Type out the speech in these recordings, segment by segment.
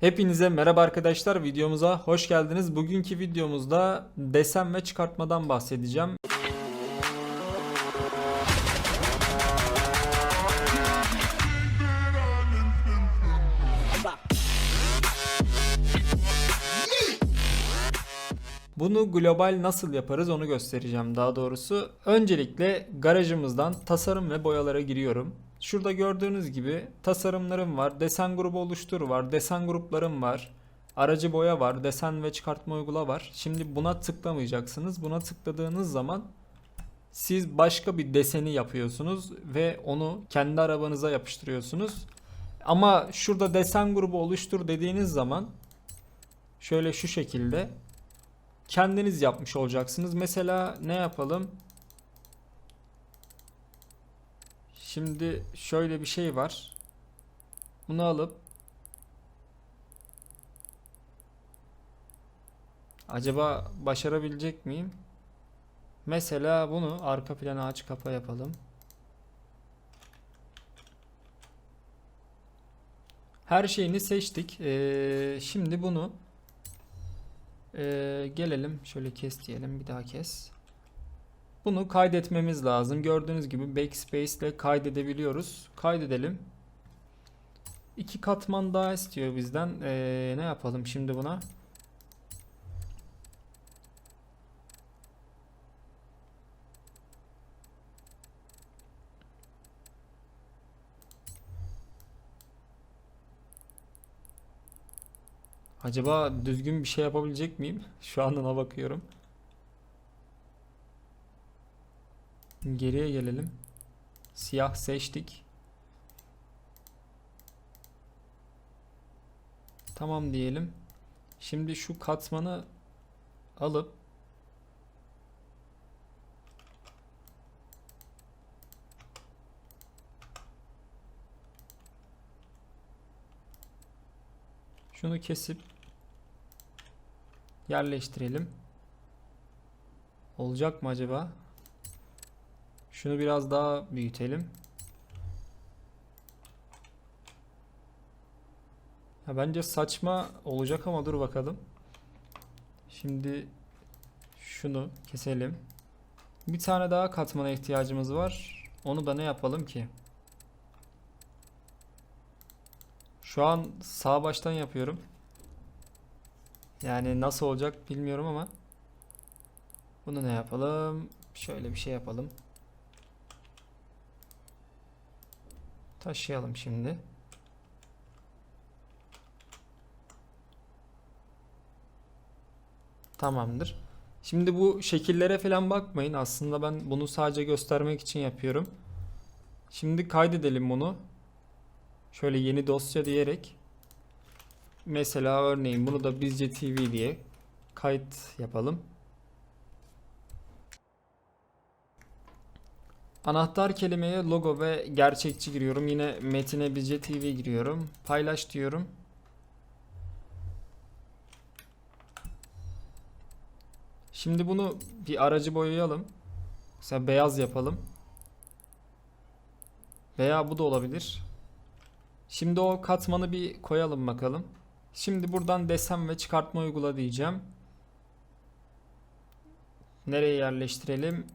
Hepinize merhaba arkadaşlar videomuza hoş geldiniz. Bugünkü videomuzda desen ve çıkartmadan bahsedeceğim. Bunu global nasıl yaparız onu göstereceğim daha doğrusu. Öncelikle garajımızdan tasarım ve boyalara giriyorum. Şurada gördüğünüz gibi tasarımlarım var. Desen grubu oluştur var. Desen gruplarım var. Aracı boya var. Desen ve çıkartma uygula var. Şimdi buna tıklamayacaksınız. Buna tıkladığınız zaman siz başka bir deseni yapıyorsunuz ve onu kendi arabanıza yapıştırıyorsunuz. Ama şurada desen grubu oluştur dediğiniz zaman şöyle şu şekilde kendiniz yapmış olacaksınız. Mesela ne yapalım? Şimdi şöyle bir şey var. Bunu alıp acaba başarabilecek miyim? Mesela bunu arka plana aç kapa yapalım. Her şeyini seçtik. Ee, şimdi bunu ee, gelelim şöyle kes diyelim bir daha kes. Bunu kaydetmemiz lazım. Gördüğünüz gibi backspace ile kaydedebiliyoruz. Kaydedelim. İki katman daha istiyor bizden. Ee, ne yapalım şimdi buna? Acaba düzgün bir şey yapabilecek miyim? Şu an ona bakıyorum. Geriye gelelim. Siyah seçtik. Tamam diyelim. Şimdi şu katmanı alıp şunu kesip yerleştirelim. Olacak mı acaba? Şunu biraz daha büyütelim. Ha, bence saçma olacak ama dur bakalım. Şimdi şunu keselim. Bir tane daha katmana ihtiyacımız var. Onu da ne yapalım ki? Şu an sağ baştan yapıyorum. Yani nasıl olacak bilmiyorum ama. Bunu ne yapalım? Şöyle bir şey yapalım. Taşıyalım şimdi. Tamamdır. Şimdi bu şekillere falan bakmayın. Aslında ben bunu sadece göstermek için yapıyorum. Şimdi kaydedelim bunu. Şöyle yeni dosya diyerek. Mesela örneğin bunu da Bizce TV diye kayıt yapalım. Anahtar kelimeye logo ve gerçekçi giriyorum. Yine metine Bizce TV giriyorum. Paylaş diyorum. Şimdi bunu bir aracı boyayalım. Mesela beyaz yapalım. Veya bu da olabilir. Şimdi o katmanı bir koyalım bakalım. Şimdi buradan desen ve çıkartma uygula diyeceğim. Nereye yerleştirelim?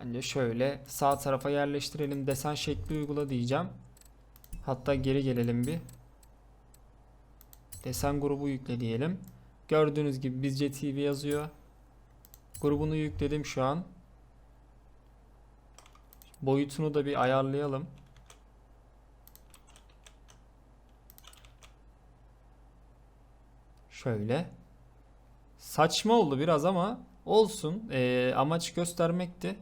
Bence şöyle sağ tarafa yerleştirelim. Desen şekli uygula diyeceğim. Hatta geri gelelim bir. Desen grubu yükle diyelim. Gördüğünüz gibi Bizce TV yazıyor. Grubunu yükledim şu an. Boyutunu da bir ayarlayalım. Şöyle. Saçma oldu biraz ama olsun. Ee, amaç göstermekti.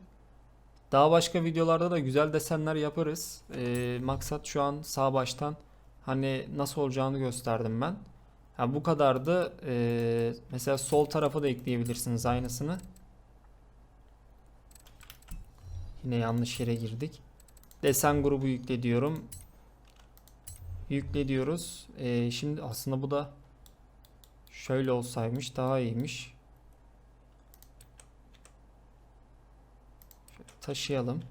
Daha başka videolarda da güzel desenler yaparız. Ee, maksat şu an sağ baştan hani nasıl olacağını gösterdim ben. Ha, bu kadardı. Ee, mesela sol tarafa da ekleyebilirsiniz aynısını. Yine yanlış yere girdik. Desen grubu yükle diyorum. Yükle diyoruz. Ee, şimdi aslında bu da şöyle olsaymış daha iyiymiş. taşıyalım.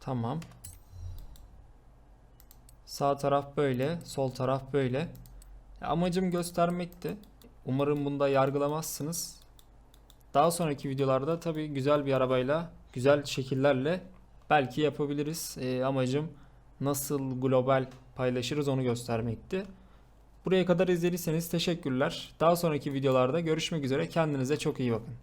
Tamam. Sağ taraf böyle, sol taraf böyle. Amacım göstermekti. Umarım bunda yargılamazsınız. Daha sonraki videolarda tabii güzel bir arabayla, güzel şekillerle belki yapabiliriz. E, amacım nasıl global paylaşırız onu göstermekti. Buraya kadar izlediyseniz teşekkürler. Daha sonraki videolarda görüşmek üzere. Kendinize çok iyi bakın.